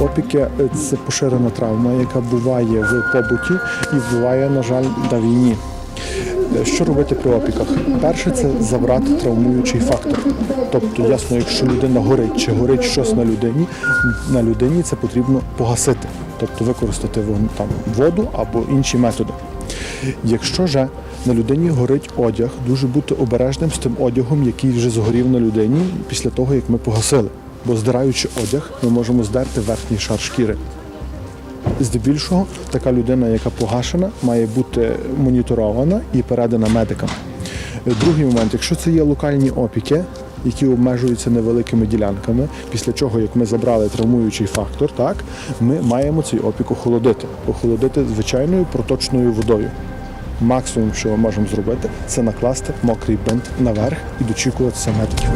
Опіки це поширена травма, яка буває в побуті і буває, на жаль, на війні. Що робити при опіках? Перше це забрати травмуючий фактор. Тобто, ясно, якщо людина горить чи горить щось на людині, на людині це потрібно погасити, тобто використати там воду або інші методи. Якщо же на людині горить одяг, дуже бути обережним з тим одягом, який вже згорів на людині після того, як ми погасили. Бо здираючи одяг, ми можемо здерти верхній шар шкіри. Здебільшого така людина, яка погашена, має бути моніторована і передана медикам. Другий момент, якщо це є локальні опіки, які обмежуються невеликими ділянками, після чого, як ми забрали травмуючий фактор, так ми маємо цей опік охолодити. Охолодити звичайною проточною водою. Максимум, що ми можемо зробити, це накласти мокрий бинт наверх і дочікуватися медиків.